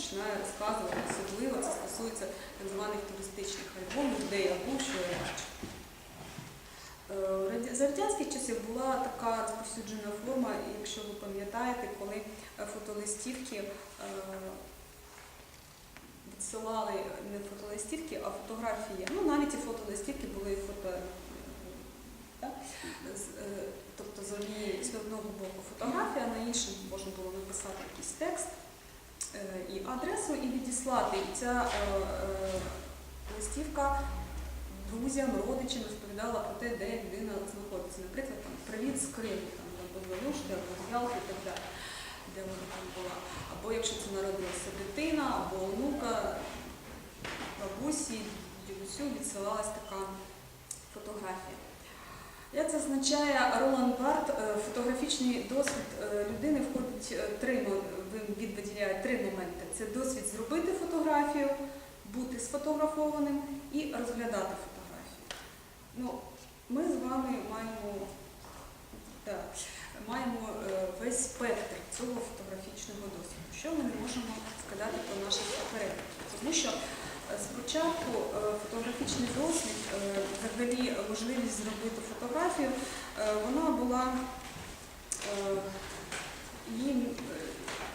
починає розказувати, особливо це стосується так званих туристичних альбомів, де я був, що я бачив. Е, За радянських часів була така розповсюджена форма, якщо ви пам'ятаєте, коли е, фотолистівки е, відсилали не фотолистівки, а фотографії. Ну, навіть і фотолистівки були фото. Тобто з одного боку фотографія, а на іншому можна було написати якийсь текст і адресу, і відіслати. І ця е, е, листівка друзям, родичам розповідала про те, де людина знаходиться. Наприклад, там привіт з Криму, там або з Валюшки, або з Ялти і так далі, де вона там була. Або якщо це народилася дитина, або онука, бабусі, дідусю відсилалась така фотографія. Як це означає Роланд Барт, е, фотографічний досвід е, людини входить е, три він- виділяє три моменти: це досвід зробити фотографію, бути сфотографованим і розглядати фотографію. Ну, ми з вами маємо, так, маємо весь спектр цього фотографічного досвіду. Що ми не можемо сказати про наших попередників? Тому що спочатку е, фотографічний досвід, е, взагалі можливість зробити фотографію, е, вона була е,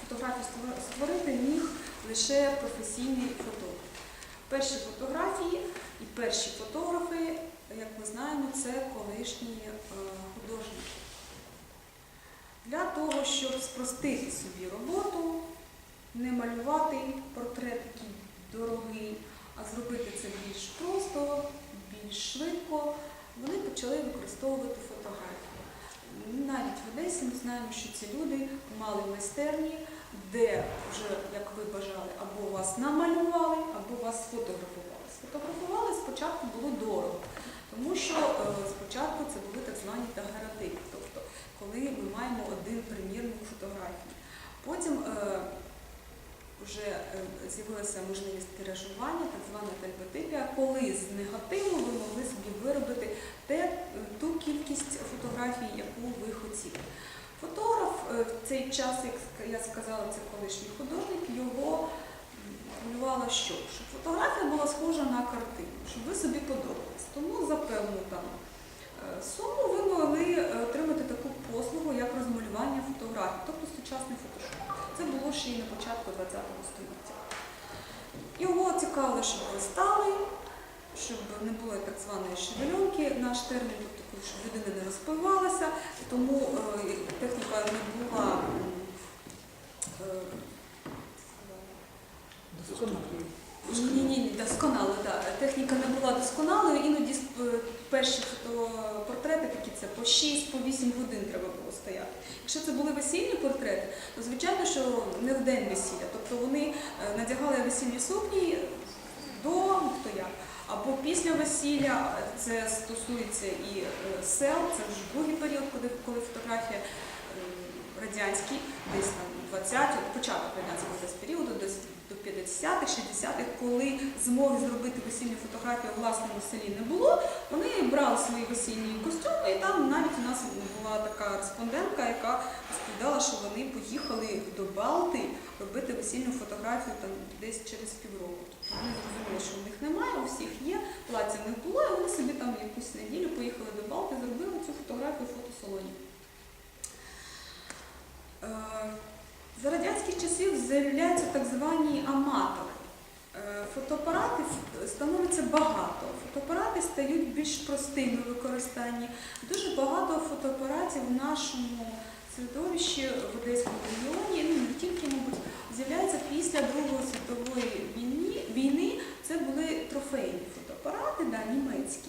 фотографію створити міг лише професійний фотограф. Перші фотографії і перші фотографи, як ми знаємо, це колишні художники. Для того, щоб спростити собі роботу, не малювати портрет такий дорогий, а зробити це більш просто, більш швидко, вони почали використовувати фотографії. Навіть в Одесі ми знаємо, що ці люди мали майстерні, де вже, як ви бажали, або вас намалювали, або вас сфотографували. Сфотографували спочатку було дорого, тому що е, спочатку це були так звані дагеративи, тобто коли ми маємо один примірник фотографії. Потім е, вже е, з'явилася можливість тиражування, так звана тальботипія, коли з негативу ви могли собі виробити те, е, ту кількість фотографій, яку ви хотіли. Фотограф е, в цей час, як я сказала, це колишній художник, його хвилювало що? Щоб фотографія була схожа на картину, щоб ви собі подобались. Тому за певну там суму ви могли отримати таку послугу, як розмалювання фотографій, тобто сучасний фотошоп. Це було ще й на початку ХХ століття. Його цікавило, щоб ви стали, щоб не було так званої шевельонки, наш термін, тобто щоб людина не розпивалася, тому е, техніка не була е, ні, ні, ні, досконало, так. Техніка не була досконалою, іноді е, перші фотопортрети такі це по 6 по 8 годин треба було стояти. Якщо це були весільні портрети, то звичайно, що не в день весілля. Тобто вони е, надягали весільні сукні до хто як. Або після весілля це стосується і е, сел, це вже другий період, коли, фотографія е, радянський, десь там 20 початок радянського десь періоду, десь до 50-х, 60-х, коли змоги зробити весільну фотографію в власному селі не було, вони брали свої весільні костюми, і там навіть у нас була така респондентка, яка розповідала, що вони поїхали до Балти робити весільну фотографію там десь через півроку. Тобто вони зрозуміли, що в них немає, у всіх є, плаття них було, і вони собі там якусь неділю поїхали до Балти, зробили цю фотографію в фотосалоні. Е, За радянських часів з'являються так звані аматори. Фотоапаратів Фотоапарати становиться багато. Фотоапарати стають більш простими в використанні. Дуже багато фотоапаратів в нашому середовищі в Одеському регіоні, ну не тільки, мабуть, з'являються після Другої світової війни. війни. Це були трофейні фотоапарати, да, німецькі.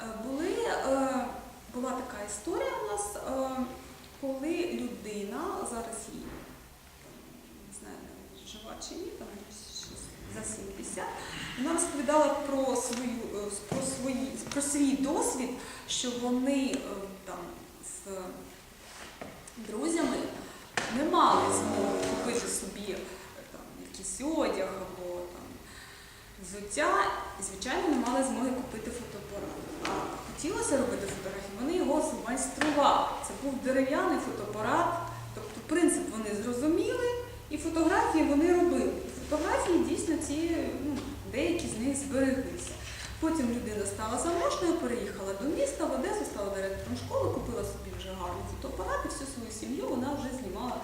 Е, Були, е, була така історія у нас, е, людина, зараз їй не знаю, жива чи ні, там за 70, вона розповідала про свою е, про свої про свій досвід, що вони е, там з друзями не мали змоги купити собі е, там якийсь одяг або там взуття, і звичайно не мали змоги купити фотоапарат. Хотілося робити фотографії, вони його змайстрували. Це був дерев'яний фотоапарат, тобто принцип вони зрозуміли, і фотографії вони робили. Фотографії дійсно ці ну, деякі з них збереглися. Потім людина стала заможною, переїхала до міста, в Одесу, стала директором школи, купила собі вже гарний фотоапарат і всю свою сім'ю вона вже знімала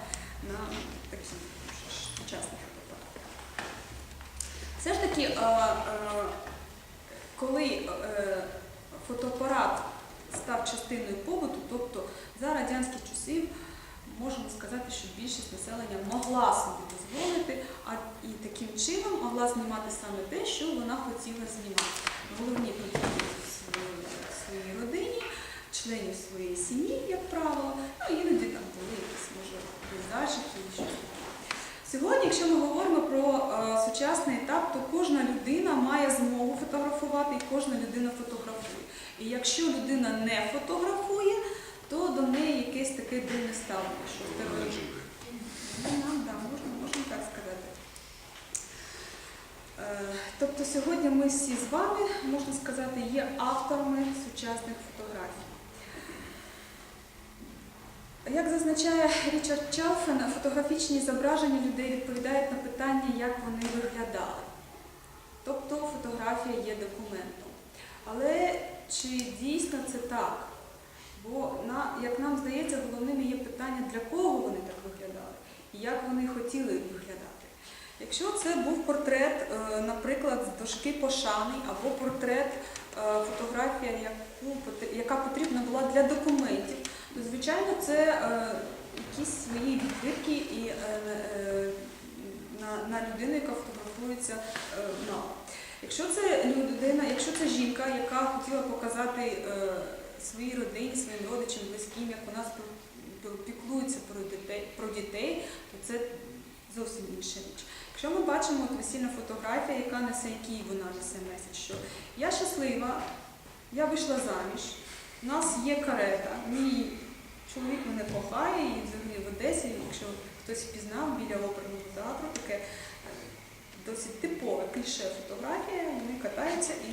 на такі сучасні фотоапарати. Все ж таки, коли е, фотоапарат став частиною побуту, тобто за радянських часів можемо сказати, що більшість населення могла собі дозволити, а і таким чином могла знімати саме те, що вона хотіла знімати. Головні події в своїй, родині, членів своєї сім'ї, як правило, ну іноді там були якісь може пейзажики і щось. Сьогодні, якщо ми говоримо про е, сучасний етап, то кожна людина має змогу фотографувати і кожна людина фотографує. І якщо людина не фотографує, то до неї якесь таке дивне ставлення, що в тебе Ну, нам, да, можна, можна так сказати. Е, Тобто сьогодні ми всі з вами, можна сказати, є авторами сучасних фотографій. Як зазначає Річард Чалфен, фотографічні зображення людей відповідають на питання, як вони виглядали. Тобто фотографія є документом. Але чи дійсно це так? Бо, на, як нам здається, головним є питання, для кого вони так виглядали і як вони хотіли виглядати. Якщо це був портрет, е, наприклад, з дошки пошани або портрет, е, фотографія, яку, яка потрібна була для документів, то звичайно це е, якісь свої відбитки і на, на людину, яка фотографується на. Якщо це людина, якщо це жінка, яка хотіла показати е, своїй родині, своїм родичам, близьким, як вона спіл- піл- піклується про дітей, про дітей, то це зовсім інша річ. Якщо ми бачимо от весільна фотографія, яка несе, який вона несе меседж, що я щаслива, я вийшла заміж, у нас є карета, мій чоловік мене кохає, і взагалі в Одесі, якщо хтось впізнав біля оперного театру, таке досить типове кліше фотографія, вони катаються і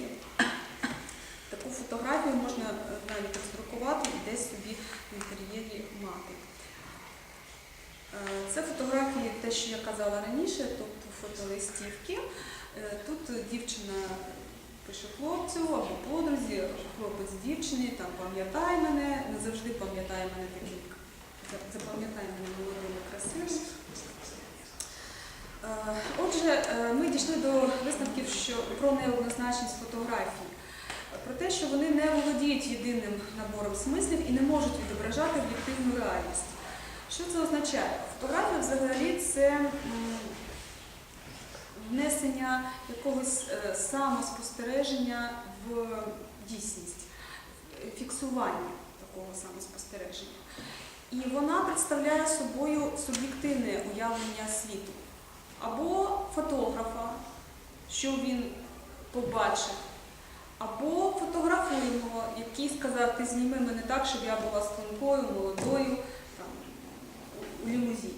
таку фотографію можна е, навіть роздрукувати і десь собі в інтер'єрі мати. Е, Це фотографії, те, що я казала раніше, тобто фотолистівки. Е, Тут дівчина пише хлопцю або подрузі, хлопець дівчині, там пам'ятай мене, не завжди пам'ятай мене таким, за- запам'ятай мене молодим і красивим. Е, Отже, е, ми дійшли до висновків про неоднозначність фотографій, про те, що вони не володіють єдиним набором смислів і не можуть відображати об'єктивну реальність. Що це означає? Фотографія взагалі це внесення якогось е, самоспостереження в дійсність, фіксування такого самоспостереження. І вона представляє собою суб'єктивне уявлення світу або фотографа, що він побачив, або фотографуємо, який сказав, ти зніми мене так, щоб я була стрункою, молодою, там, у лімузині.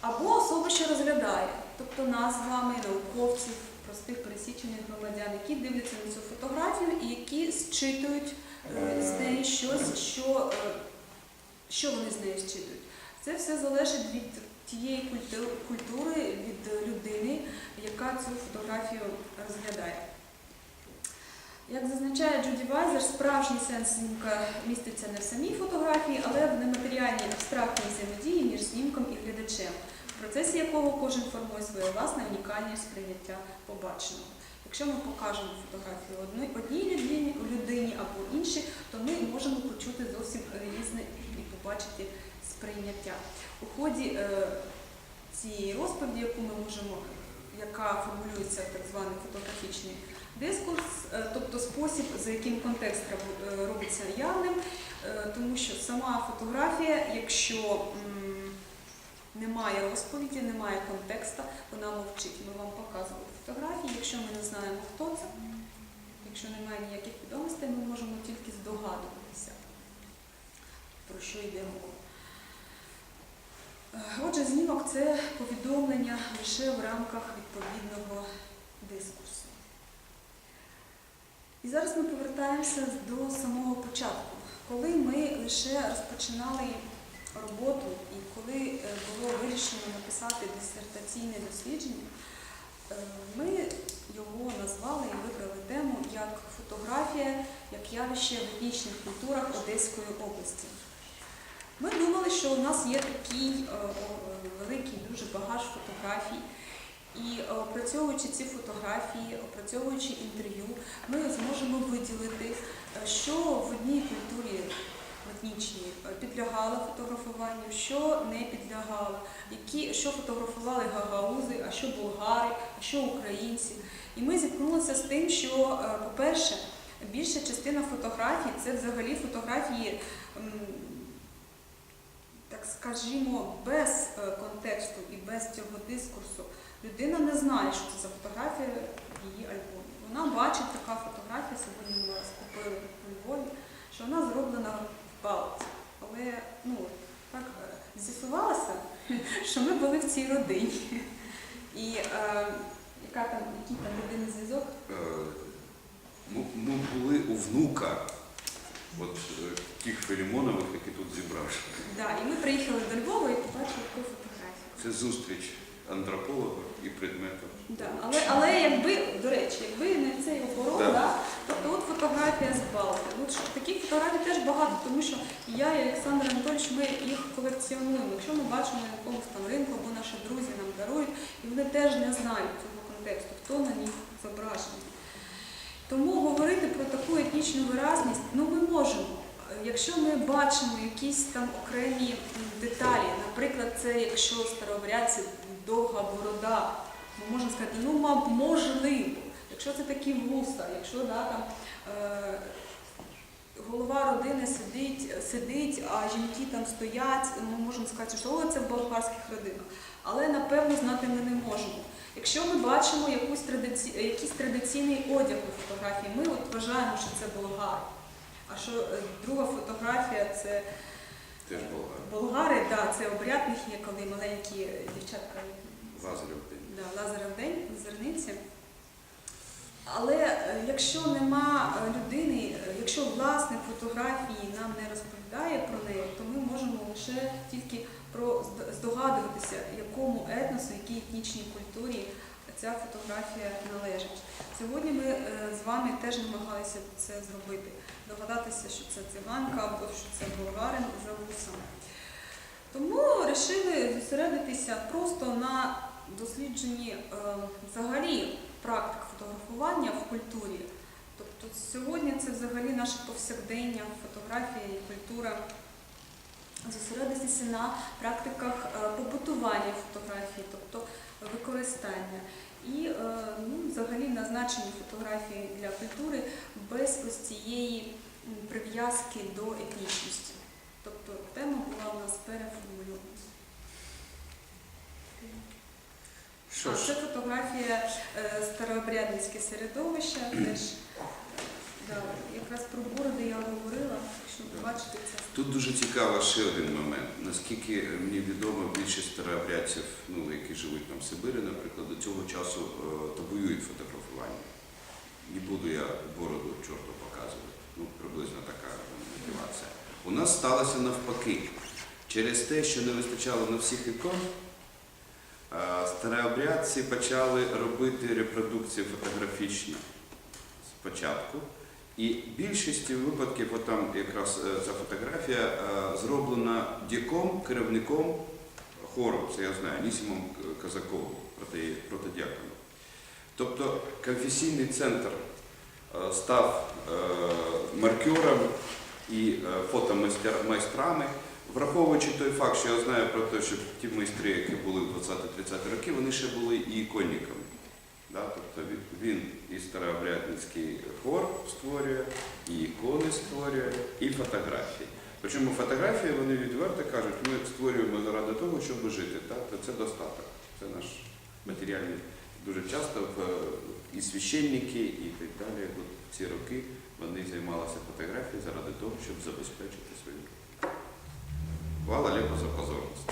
Або особа, що розглядає, тобто нас з вами, науковців, простих пересічених громадян, які дивляться на цю фотографію і які зчитують е, з неї щось, що, е, що вони з нею зчитують. Це все залежить від тієї культури, від людини, яка цю фотографію розглядає. Як зазначає Джуді Вайзер, справжній сенс знімка міститься не в самій фотографії, але в нематеріальній абстрактній взаємодії між знімком і глядачем, в процесі якого кожен формує своє власне унікальне сприйняття побаченого. Якщо ми покажемо фотографію одній, людині, людині або іншій, то ми можемо почути зовсім різне і побачити сприйняття. У ході е, цієї розповіді, яку ми можемо, яка формулюється в так званий фотографічний дискурс, е, тобто спосіб, за яким контекст е, робиться явним, е, тому що сама фотографія, якщо немає розповіді, немає контексту, вона мовчить. Ми вам показували фотографії. Якщо ми не знаємо, хто це, якщо немає ніяких відомостей, ми можемо тільки здогадуватися, про що йде мова. Отже, знімок це повідомлення лише в рамках відповідного дискурсу. І зараз ми повертаємося до самого початку, коли ми лише розпочинали роботу, і коли е, було вирішено написати дисертаційне дослідження, е, ми його назвали і вибрали тему як фотографія як явище в етнічних культурах Одеської області. Ми думали, що у нас є такий е, великий дуже багаж фотографій. І е, опрацьовуючи ці фотографії, опрацьовуючи інтерв'ю, ми зможемо виділити, е, що в одній культурі етнічній підлягало фотографуванню, що не підлягало, які, що фотографували гагаузи, а що болгари, а що українці. І ми зіткнулися з тим, що, по-перше, більша частина фотографій це взагалі фотографії. Скажімо, без е, контексту і без цього дискурсу людина не знає, що це за фотографія в її альбомі. Вона бачить така фотографія, сьогодні ми вас купили у Львові, що вона зроблена в палці. Але ну, так е, з'ясувалося, що ми були в цій родині. І е, яка там, який там єдиний зв'язок? Е, Ми, ми були у внука от е, тих Філімонових, які тут зібрався. Да, і ми приїхали до Львова і побачили таку фотографію. Це зустріч антрополога і предмету. Да, але, але якби, до речі, якби не цей оборот, Так. да, тобто от фотографія з Балти. От що, таких фотографій теж багато, тому що я і Олександр Анатольович, ми їх колекціонуємо. Якщо ми бачимо на якомусь там ринку, або наші друзі нам дарують, і вони теж не знають цього контексту, хто на них зображений. Тому говорити про таку етнічну виразність, ну ми можемо. Якщо ми бачимо якісь там окремі деталі, наприклад, це якщо старообрядці довга борода, ми можемо сказати, ну можливо, якщо це такі вуса, якщо да, там, е, голова родини сидить, сидить, а жінки там стоять, ми можемо сказати, що «О, це в болгарських родинах. Але напевно знати ми не можемо. Якщо ми бачимо якусь традиці... якийсь традиційний одяг у фотографії, ми от вважаємо, що це болгари. А що е, друга фотографія це Теж болгар. болгари, да, це обрядних є, коли маленькі дівчатка Лазарів день. да, Лазарів день зерниці. Але е, якщо нема е, людини, е, якщо власник фотографії нам не розповідає про неї, то ми можемо лише тільки про здогадуватися, якому етносу, якій етнічній культурі ця фотографія належить. Сьогодні ми з вами теж намагалися це зробити, догадатися, що це циганка або що це болгарин за вусом. Тому вирішили зосередитися просто на дослідженні взагалі практик фотографування в культурі. Тобто сьогодні це взагалі наше повсякдення, фотографія і культура. Зосередитися на практиках е, побутування фотографії, тобто використання. І е, ну, взагалі назначені фотографії для культури без ось цієї прив'язки до етнічності. Тобто тема була у нас переформульована. Що ж, це фотографія е, старообрядницьке середовище. Теж да, якраз про бороди я говорила, якщо ви бачите це. Тут дуже цікаво ще один момент. Наскільки мені відомо, більшість старообрядців, ну, які живуть там в Сибирі, наприклад, до цього часу е, табуюють фотографування. Не буду я бороду чорту показувати. Ну, приблизно така мотивація. У нас сталося навпаки. Через те, що не вистачало на всіх ікон, старообрядці почали робити репродукції фотографічні спочатку. І в більшості випадків, от там якраз е, ця фотографія е, зроблена дяком, керівником хору, це я знаю, Анісімом Казаковим, проти, протидіаконом. Тобто конфесійний центр е, став маркером і фотомайстрами, враховуючи той факт, що я знаю про те, що ті майстри, які були в 20-30 роки, вони ще були і іконниками. Да? Тобто він- і старообрядницький хор створює, і ікони створює, і фотографії. Причому фотографії вони відверто кажуть, ми створюємо заради того, щоб жити. Так? Це достаток. Це наш матеріальний. Дуже часто і священники, і так далі. От ці роки вони займалися фотографією заради того, щоб забезпечити свою. Вала лепо за позорність.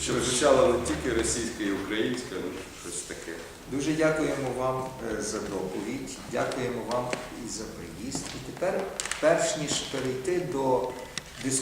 Що звучало не тільки російська і українська, ну щось таке. дуже дякуємо вам е, за доповідь, дякуємо вам і за приїзд. І тепер, перш ніж перейти до дискусії,